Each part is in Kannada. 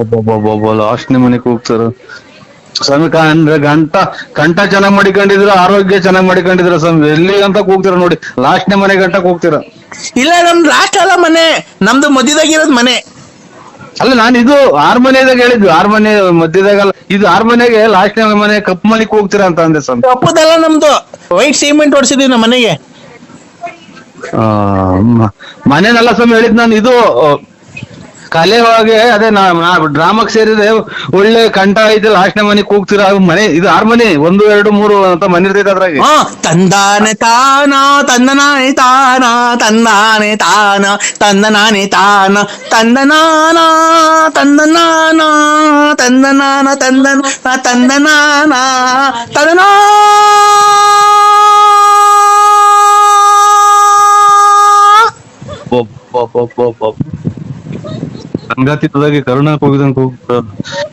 ಒಬ್ಬೊಬ್ಬೊಬ್ಬೊಬ್ಬ ನಿಮ್ಮನೆ ಮನೆಗೆ ಹೋಗ್ತಾರ. ಸ್ವಾಮಿ ಅಂದ್ರೆ ಗಂಟ ಕಂಠ ಚೆನ್ನಾಗ್ ಮಾಡಿಕೊಂಡಿದ್ರ ಆರೋಗ್ಯ ಚೆನ್ನಾಗ್ ಮಾಡಿಕೊಂಡಿದ್ರ ಸ್ವಾಮಿ? ಎಲ್ಲಿ ಅಂತ ಕೂಗ್ತೀರ ನೋಡಿ. ಲಾಸ್ಟ್ನೇ ಮನೆ ಗಂಟಕ್ ಹೋಗ್ತೀರ? ಇಲ್ಲ ನಮ್ದು ಲಾಸ್ಟ್ ಅಲ್ಲ ಮನೆ. ನಮ್ದು ಮಧ್ಯದಾಗಿರೋದ್ ಮನೆ. ಅಲ್ಲ ನಾನು ಇದು ಆರ್ ಮನೆದಾಗ ಹೇಳಿದ್ವಿ. ಆರ್ ಮನೆ ಮಧ್ಯದಾಗಲ್ಲ ಇದು ಆರ್ ಮನೆಗೆ ಲಾಸ್ಟ್ನೇ ಮನೆ ಕಪ್ ಮನೆಗೆ ಹೋಗ್ತೀರಾ ಅಂತ ಅಂದೆ ಸ್ವಾಮಿ. ತಪ್ಪದಲ್ಲ ನಮ್ದು. ವೈಟ್ ಸಿಮೆಂಟ್ ಹೊಡ್ಸಿದ್ವಿ ನಮ್ಮ ಮನೆಗೆ. ಮನೆನೆಲ್ಲ ಸ್ವಾಮಿ ಹೇಳಿದ್ ನಾನು. ಇದು ಕಲೆ ಒಳಗೆ ಅದೇ ನಾ ಡ್ರಾಮಾಕ್ ಸೇರಿದ್ರೆ ಒಳ್ಳೆ ಕಂಠ ಐತೆ ಲಾಸ್ಟ್ನೇ ಮನೆಗೆ ಕೂಗ್ತೀರ ಮನೆ ಇದು ಆರ್ ಮನೆ ಒಂದು ಎರಡು ಮೂರು ಅಂತ ಮನೆ ಇರ್ತೈತೆ ಅದ್ರಾಗ. ಹಾ ತಂದಾನೆ ತಾನ ತಂದನಾನೆ ತಾನ ತಂದಾನೆ ತಾನ ತಂದನಾನೆ ತಾನ ತಂದನಾನ ತಂದನಾನ ತಂದನಾನ ತಂದನ ತಂದನಾನ ತಂದನಾ. ಸಂಗಾತಿದಾಗಿ ಕರುಣ ಹೋಗಿದಂಗ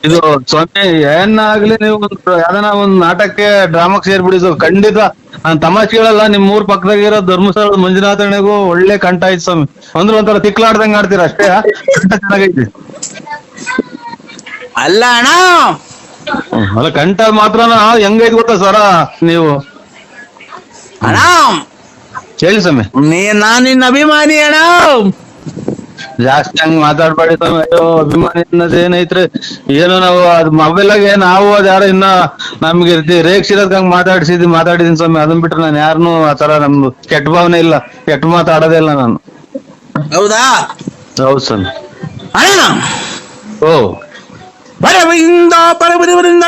ಇದು ಸ್ವಾಮಿ ಏನಾಗ್ಲಿ ನೀವು ಒಂದು ಯಾವ್ದಾನ ಒಂದ್ ನಾಟಕಕ್ಕೆ ಡ್ರಾಮಾಕ್ ಸೇರ್ಬಿಡಿ. ಸೊ ಖಂಡಿತ ನಾನ್ ತಮಾಷೆ ನಿಮ್ಮ ನಿಮ್ ಊರ್ ಪಕ್ಕದಾಗಿರೋ ಧರ್ಮಸ್ಥಳದ ಮಂಜುನಾಥಣೆಗೂ ಒಳ್ಳೆ ಕಂಠ ಐತಿ ಸ್ವಾಮಿ. ಅಂದ್ರೆ ಒಂಥರ ತಿಕ್ಲಾಡ್ದಂಗ್ ಆಡ್ತೀರ ಅಷ್ಟೇ ಕಂಠ ಚೆನ್ನಾಗೈತಿ? ಅಲ್ಲ ಅಣ್ಣ. ಅಲ್ಲ ಕಂಠ ಮಾತ್ರ ಹೆಂಗೈತಿ ಗೊತ್ತಾ ಸರ ನೀವು? ಅಣ್ಣ! ಹೇಳಿ ಸ್ವಾಮಿ. ನೀ ನಾನು ನಿನ್ನ ಅಭಿಮಾನಿ ಅಣ್ಣ! ಜಾಸ್ತಿ ಹಂಗ್ ಮಾತಾಡ್ಬೇಡಿ ಸ್ವಾಮಿ. ಅಯ್ಯೋ ಅಭಿಮಾನಿ ಅನ್ನೋದ್ ಏನೈತ್ರಿ? ಏನೋ ನಾವು ಅದ್ ಮೊಬೈಲಾಗೆ ನಾವು ಅದ್ ಯಾರೋ ಇನ್ನ ನಮ್ಗೆ ಇರ್ತಿ ರೇಕ್ಷಿರೋದ್ ಹಂಗ್ ಮಾತಾಡ್ಸಿದ್ವಿ ಮಾತಾಡಿದೀನಿ ಸ್ವಾಮಿ. ಅದನ್ ಬಿಟ್ರೆ ನಾನು ಯಾರನ್ನೂ ಆ ತರ ನಮ್ದು ಕೆಟ್ಟ ಭಾವನೆ ಇಲ್ಲ. ಕೆಟ್ಟ ಮಾತಾಡೋದೇ ಇಲ್ಲ ನಾನು. ಹೌದಾ? ಹೌದು ಸ್ವಾಮಿ. ಅಣ್ಣ! ಓ. ಪರವಿಂದ ಪರವಿಂದ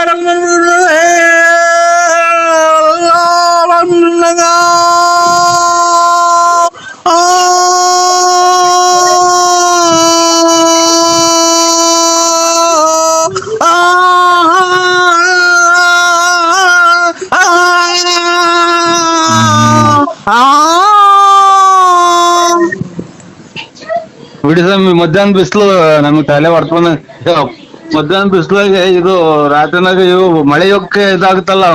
ಬಿಡಿ ಸ್ವಾಮಿ ಮಧ್ಯಾಹ್ನ ಬಿಸಿಲು ನಮ್ಗೆ ತಲೆ ಹೊಡ್ಕೊಂಡ ಮಧ್ಯಾಹ್ನ ಬಿಸಿಲಾಗೆ ಇದು ರಾತ್ರಿನಾಗ ಇವು ಮಳೆ ಯೋಗಕ್ಕೆ ಇದಾಗುತ್ತಲ್ಲ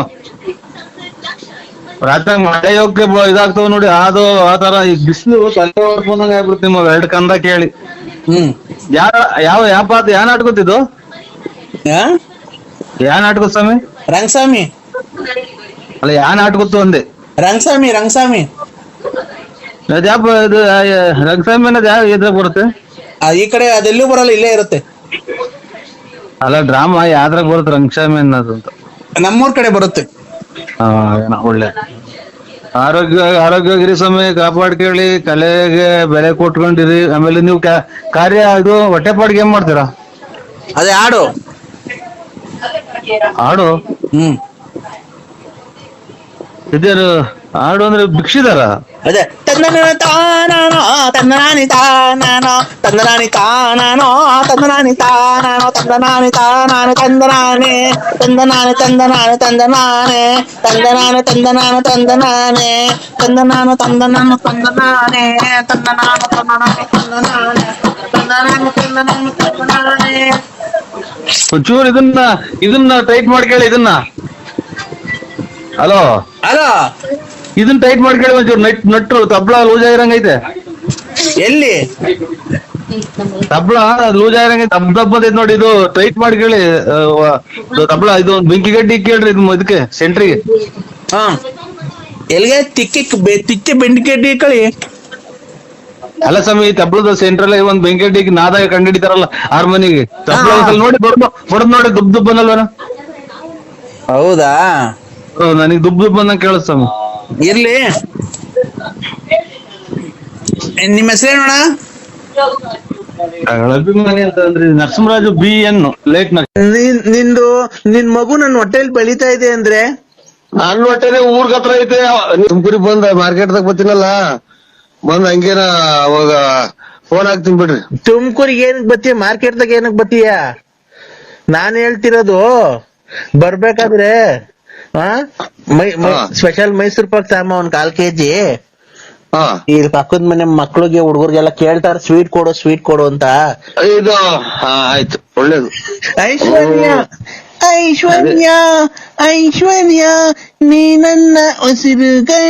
ರಾತ್ರಿ ಮಳೆ ಯೋಗಕ್ಕೆ ಬ- ಇದಾಗ್ತಾವ ನೋಡಿ ಅದು ಆ ತರ ಈ ಬಿಸಿಲು ತಲೆ ಹೊಡ್ಕೊಂಡಂಗ ಆಗ್ಬಿಡುತ್ತೆ ನಿಮ್ಮ ಎರಡು ಕಂದ ಕೇಳಿ. ಹ್ಮ್. ಯಾವ ಯಾವ ಯಾವ ಪಾತ್ರ ಯಾ ನಾಟಕತ್ತಿದ್ದು ಆ? ಯಾ ನಾಟಕ ಸ್ವಾಮಿ? ರಂಗಸ್ವಾಮಿ. ಅಲ್ಲ ಯಾ ನಾಟಕತ್ತು ಅಂದೆ ರಂಗಸ್ವಾಮಿ ರಂಗಸ್ವಾಮಿ. ಅದ್ ಯಾವ ಇದು ರಂಗಸ್ವಾಮಿ ಅನ್ನೋದು ಯಾವ ಇದ್ರಾಗ ಬರುತ್ತೆ? ಆ, ಈ ಕಡೆ ಅದೆಲ್ಲೂ ಬರಲ್ಲ ಇಲ್ಲೇ ಇರುತ್ತೆ. ಅಲ್ಲ ಡ್ರಾಮಾ ಯಾವ್ದ್ರಾಗ ಬರುತ್ತೆ ರಂಗಸ್ವಾಮಿ ಅನ್ನೋದು ಅಂತ? ನಮ್ಮೂರ್ ಕಡೆ ಬರುತ್ತೆ. ಹಾ ಏನೋ ಒಳ್ಳೆ. ಆರೋಗ್ಯ ಆರೋಗ್ಯಗಿರಿ ಸ್ವಾಮಿ ಕಾಪಾಡ್ಕೊಳ್ಳಿ ಕಲೆಗೆ ಬೆಲೆ ಕೊಟ್ಕೊಂಡಿರಿ. ಆಮೇಲೆ ನೀವು ಕ್ಯಾ- ಕಾರ್ಯ ಇದು ಹೊಟ್ಟೆಪಾಡಿಗೆ ಏನ್ ಮಾಡ್ತೀರಾ? ಅದೇ ಹಾಡು. ಹಾಡು? ಹ್ಮ್. ಇದೇನು ಹಾಡು ಅಂದ್ರೆ ಭಿಕ್ಷಿದಾರ? ಅದೇ ತಂದನ ತಾನಾನೋ ತಂದನಾನಿ ತಾನಾನೋ ತಂದನಾನಿ ತಾನಾನೋ ತಂದನಾನಿ ತಾನಾನೋ ತಂದನಾನಿ ತಾನಾನೆ ತಂದನಾನೆ ತಂದನಾನೆ ತಂದನಾನೆ ತಂದನಾನೆ ತಂದನಾನೆ ತಂದನಾನ ತಂದನಾನೆ ತಂದನಾನು ತಂದನಾನು ತಂದನಾನೆ ತಂದನಾನು ತಂದನಾನೆ ತಂದನಾನೆ ತಂದನಾನು ತಂದನಾನು ತಂದನಾನೆ ಒಂಚೂರು ಇದನ್ನ ಇದನ್ನ ಟೈಟ್ ಮಾಡ್ಕೊಳ್ಳಿ ಇದನ್ನ ಹಲೋ ಅಲೋ ಇದನ್ನ ಟೈಟ್ ಮಾಡ್ಕೊಳ್ಳಿ ಒಂಚೂರು. ನಟ್ ನಟ್ರು ತಬ್ಳ ಲೂಸ್ ಆಗಿರಂಗೈತೆ ಎಲ್ಲಿ? ತಬ್ಳ ಲೂಸ್ ಆಗಿರಂಗೈತೆ ದಬ್ ದಬ್ ಅಂತೈತೆ ನೋಡಿ ಇದು ಟೈಟ್ ಮಾಡ್ಕೊಳ್ಳಿ. ತಬ್ಳ ಇದು ಒಂದು ಬೆಂಕಿ ಗಡ್ಡಿ ಕೇಳ್ರಿ ಇದು ಇದಕ್ಕೆ ಸೆಂಟ್ರಿಗೆ ಹಾ. ಎಲ್ಲಿಗೆ? ತಿಕ್ಕಿ ಬೆ- ಬೆಂಕಿ ಗಡ್ಡಿ ಕಳಿ ಅಲ್ಲ ಸ್ವಾಮಿ ಸೆಂಟ್ರ್ ಸೆಂಟ್ರಲ್ ಒಂದ್ ಬೆಂಕಿ ಗಡ್ಡಿ ನಾದಾಗ ಕಂಡಿಡಿತಾರಲ್ಲ ಹಾರ್ಮೋನಿಗೆ. ಒಂದ್ಸಲ ನೋಡಿ ಬಡ್ದು ಬಡ್ದು ನೋಡಿ ದುಬ್ ದುಬ್ ಅನ್ನಲ್ವನ? ಹೌದಾ? ನನಗೆ ದುಬ್ ದುಬ್ ಅನ್ನಂಗ್ ಕೇಳಿಸ್ ಸ್ವಾಮಿ. ಇರ್ಲಿ. ನಿಮ್ಮ ಹೆಸರೇನೋಣ ಅಭಿಮಾನಿ ಅಂತ ಅಂದ್ರೆ ನರಸಿಂಹರಾಜು ಬಿ ಎನ್ ಲೇಟ್ ನಿಂದು ನಿನ್ ಮಗು ನನ್ನ ಹೊಟ್ಟೆಲಿ ಬೆಳಿತಾ ಇದೆ ಅಂದ್ರೆ? ನನ್ನ ಹೊಟ್ಟೆನೆ ಊರ್ಗ್ ಹತ್ರ ಐತೆ. ತುಮಕೂರಿ ಬಂದ ಮಾರ್ಕೆಟ್ ದಾಗ ಬರ್ತೀನಲ್ಲ? ಬಂದ್ ಹಂಗೇನ ಅವಾಗ ಫೋನ್ ಹಾಕ್ತೀನಿ ಬಿಡ್ರಿ. ತುಮಕೂರಿಗೆ ಏನಕ್ ಬತ್ತೀಯ ಮಾರ್ಕೆಟ್ದಾಗ ಏನಕ್ ಬತ್ತೀಯ ನಾನ್ ಹೇಳ್ತಿರೋದು ಬರ್ಬೇಕಾದ್ರೆ. ಸ್ಪೆಷಲ್ ಮೈಸೂರ್ ಪಾಕ್ ಸಾಮ ಒಂದ್ ಕಾಲ್ ಕೆಜಿ. ಆ ಈ ಪಕ್ಕದ ಮನೆ ಮಕ್ಳಿಗೆ ಹುಡುಗರಿಗೆಲ್ಲ ಕೇಳ್ತಾರ ಸ್ವೀಟ್ ಕೊಡು ಸ್ವೀಟ್ ಕೊಡು ಅಂತ. ಇದು ಆಯ್ತು. ಒಳ್ಳೇದು. ಐಶ್ವರ್ಯ ಐಶ್ವರ್ಯ ಐಶ್ವರ್ಯ ನೀ ನನ್ನ ಉಸಿರುಗಳ